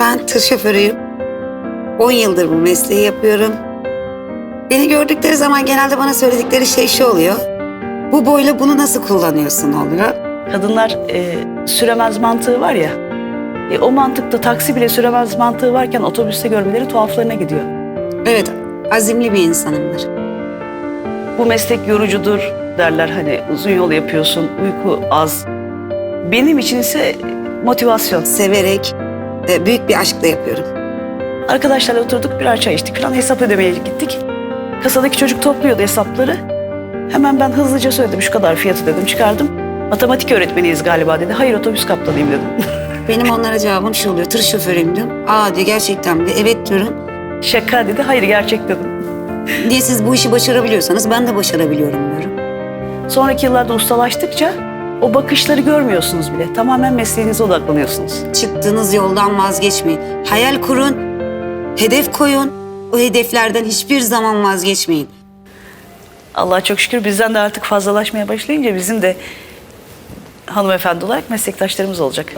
Ben tır şoförüyüm. 10 yıldır bu mesleği yapıyorum. Beni gördükleri zaman genelde bana söyledikleri şey şu oluyor. Bu boyla bunu nasıl kullanıyorsun oluyor. Kadınlar e, süremez mantığı var ya. E, o mantıkta taksi bile süremez mantığı varken otobüste görmeleri tuhaflarına gidiyor. Evet, azimli bir insanımdır. Bu meslek yorucudur derler hani uzun yol yapıyorsun, uyku az. Benim için ise motivasyon. Severek, ve büyük bir aşkla yapıyorum. Arkadaşlarla oturduk birer çay içtik falan hesap ödemeye gittik. Kasadaki çocuk topluyordu hesapları. Hemen ben hızlıca söyledim şu kadar fiyatı dedim çıkardım. Matematik öğretmeniyiz galiba dedi. Hayır otobüs kaptanıyım dedim. Benim onlara cevabım şu oluyor. Tır şoförüyüm diyorum. Aa diyor gerçekten mi? Evet diyorum. Şaka dedi. Hayır gerçek dedim. Diye siz bu işi başarabiliyorsanız ben de başarabiliyorum diyorum. Sonraki yıllarda ustalaştıkça o bakışları görmüyorsunuz bile. Tamamen mesleğinize odaklanıyorsunuz. Çıktığınız yoldan vazgeçmeyin. Hayal kurun, hedef koyun. O hedeflerden hiçbir zaman vazgeçmeyin. Allah'a çok şükür bizden de artık fazlalaşmaya başlayınca bizim de hanımefendi olarak meslektaşlarımız olacak.